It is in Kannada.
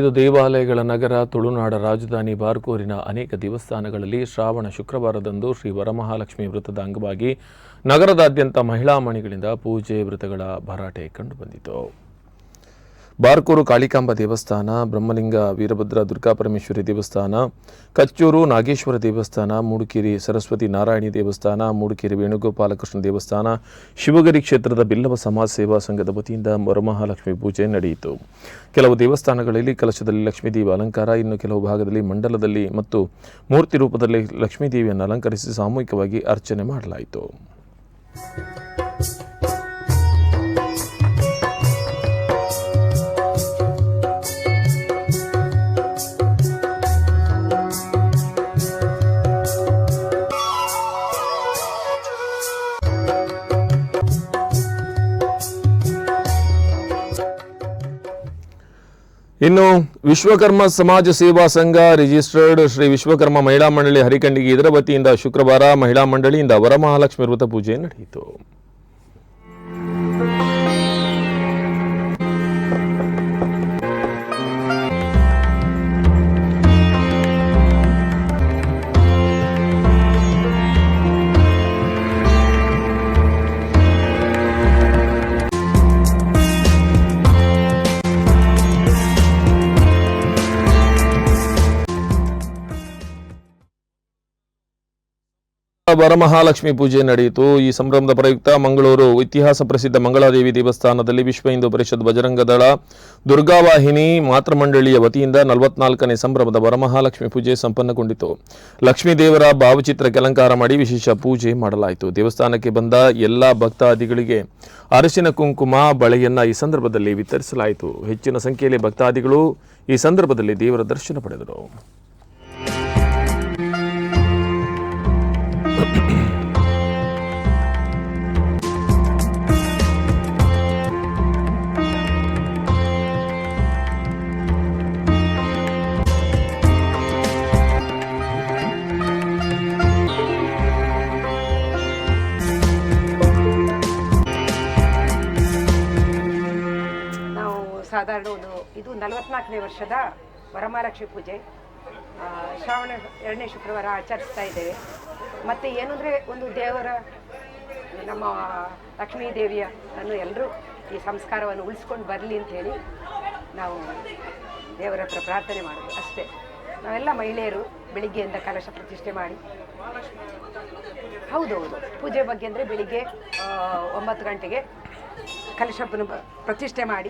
ಇದು ದೇವಾಲಯಗಳ ನಗರ, ತುಳುನಾಡ ರಾಜಧಾನಿ ಬಾರ್ಕೂರಿನ ಅನೇಕ ದೇವಸ್ಥಾನಗಳಲ್ಲಿ ಶ್ರಾವಣ ಶುಕ್ರವಾರದಂದು ಶ್ರೀ ವರಮಹಾಲಕ್ಷ್ಮಿ ವ್ರತದ ಅಂಗವಾಗಿ ನಗರದಾದ್ಯಂತ ಮಹಿಳಾ ಮಣಿಗಳಿಂದ ಪೂಜೆ ವ್ರತಗಳ ಭರಾಟೆ ಕಂಡುಬಂದಿತು. ಬಾರ್ಕೂರು ಕಾಳಿಕಾಂಬ ದೇವಸ್ಥಾನ, ಬ್ರಹ್ಮಲಿಂಗ ವೀರಭದ್ರ ದುರ್ಗಾಪರಮೇಶ್ವರಿ ದೇವಸ್ಥಾನ, ಕಚ್ಚೂರು ನಾಗೇಶ್ವರ ದೇವಸ್ಥಾನ, ಮೂಡುಕೇರಿ ಸರಸ್ವತಿ ನಾರಾಯಣಿ ದೇವಸ್ಥಾನ, ಮೂಡುಕೇರಿ ವೇಣುಗೋಪಾಲಕೃಷ್ಣ ದೇವಸ್ಥಾನ, ಶಿವಗಿರಿ ಕ್ಷೇತ್ರದ ಬಿಲ್ಲವ ಸಮಾಜ ಸೇವಾ ಸಂಘದ ವತಿಯಿಂದ ವರಮಹಾಲಕ್ಷ್ಮಿ ಪೂಜೆ ನಡೆಯಿತು. ಕೆಲವು ದೇವಸ್ಥಾನಗಳಲ್ಲಿ ಕಲಶದಲ್ಲಿ ಲಕ್ಷ್ಮೀದೇವಿ ಅಲಂಕಾರ, ಇನ್ನು ಕೆಲವು ಭಾಗದಲ್ಲಿ ಮಂಡಲದಲ್ಲಿ ಮತ್ತು ಮೂರ್ತಿ ರೂಪದಲ್ಲಿ ಲಕ್ಷ್ಮೀದೇವಿಯನ್ನು ಅಲಂಕರಿಸಿ ಸಾಮೂಹಿಕವಾಗಿ ಅರ್ಚನೆ ಮಾಡಲಾಯಿತು. ಇನ್ನು ವಿಶ್ವಕರ್ಮ ಸಮಾಜ ಸೇವಾ ಸಂಘ ರಿಜಿಸ್ಟರ್ಡ್ ಶ್ರೀ ವಿಶ್ವಕರ್ಮ ಮಹಿಳಾ ಮಂಡಳಿ ಹರಿಕಂಡಿಗೆ ಇದರ ವತಿಯಿಂದ ಶುಕ್ರವಾರ ಮಹಿಳಾ ಮಂಡಳಿಯಿಂದ ವರಮಹಾಲಕ್ಷ್ಮಿ ವ್ರತ ಪೂಜೆ ನಡೆಯಿತು. ವರಮಹಾಲಕ್ಷ್ಮಿ ಪೂಜೆ ನಡೆಯಿತು. ಈ ಸಂಭ್ರಮದ ಪ್ರಯುಕ್ತ ಮಂಗಳೂರು ಇತಿಹಾಸ ಪ್ರಸಿದ್ಧ ಮಂಗಳಾದೇವಿ ದೇವಸ್ಥಾನದಲ್ಲಿ ವಿಶ್ವ ಹಿಂದೂ ಪರಿಷತ್ ಬಜರಂಗ ದಳ ದುರ್ಗಾವಾಹಿನಿ ಮಾತೃಮಂಡಳಿಯ ವತಿಯಿಂದ ನಲವತ್ನಾಲ್ಕನೇ ಸಂಭ್ರಮದ ವರಮಹಾಲಕ್ಷ್ಮಿ ಪೂಜೆ ಸಂಪನ್ನಗೊಂಡಿತು. ಲಕ್ಷ್ಮೀ ದೇವರ ಭಾವಚಿತ್ರಕ್ಕೆ ಅಲಂಕಾರ ಮಾಡಿ ವಿಶೇಷ ಪೂಜೆ ಮಾಡಲಾಯಿತು. ದೇವಸ್ಥಾನಕ್ಕೆ ಬಂದ ಎಲ್ಲ ಭಕ್ತಾದಿಗಳಿಗೆ ಅರಿಶಿನ ಕುಂಕುಮ ಬಳೆಯನ್ನ ಈ ಸಂದರ್ಭದಲ್ಲಿ ವಿತರಿಸಲಾಯಿತು. ಹೆಚ್ಚಿನ ಸಂಖ್ಯೆಯಲ್ಲಿ ಭಕ್ತಾದಿಗಳು ಈ ಸಂದರ್ಭದಲ್ಲಿ ದೇವರ ದರ್ಶನ ಪಡೆದರು. ಸಾಧಾರಣ ಒಂದು ಇದು ನಲವತ್ನಾಲ್ಕನೇ ವರ್ಷದ ವರಮಹಾಲಕ್ಷ್ಮಿ ಪೂಜೆ. ಶ್ರಾವಣ ಎರಡನೇ ಶುಕ್ರವಾರ ಆಚರಿಸ್ತಾ ಇದ್ದೇವೆ. ಮತ್ತು ಏನಂದರೆ ಒಂದು ದೇವರ, ನಮ್ಮ ಲಕ್ಷ್ಮೀ ದೇವಿಯ ಅನ್ನು ಎಲ್ಲರೂ ಈ ಸಂಸ್ಕಾರವನ್ನು ಉಳಿಸ್ಕೊಂಡು ಬರಲಿ ಅಂತೇಳಿ ನಾವು ದೇವರ ಹತ್ರ ಪ್ರಾರ್ಥನೆ ಮಾಡೋದು ಅಷ್ಟೇ. ನಾವೆಲ್ಲ ಮಹಿಳೆಯರು ಬೆಳಿಗ್ಗೆಯಿಂದ ಕಲಶ ಪ್ರತಿಷ್ಠೆ ಮಾಡಿ. ಹೌದೌದು. ಪೂಜೆ ಬಗ್ಗೆ ಅಂದರೆ ಬೆಳಿಗ್ಗೆ ಒಂಬತ್ತು ಗಂಟೆಗೆ ಕಲಶಪ್ಪನ ಪ್ರತಿಷ್ಠೆ ಮಾಡಿ.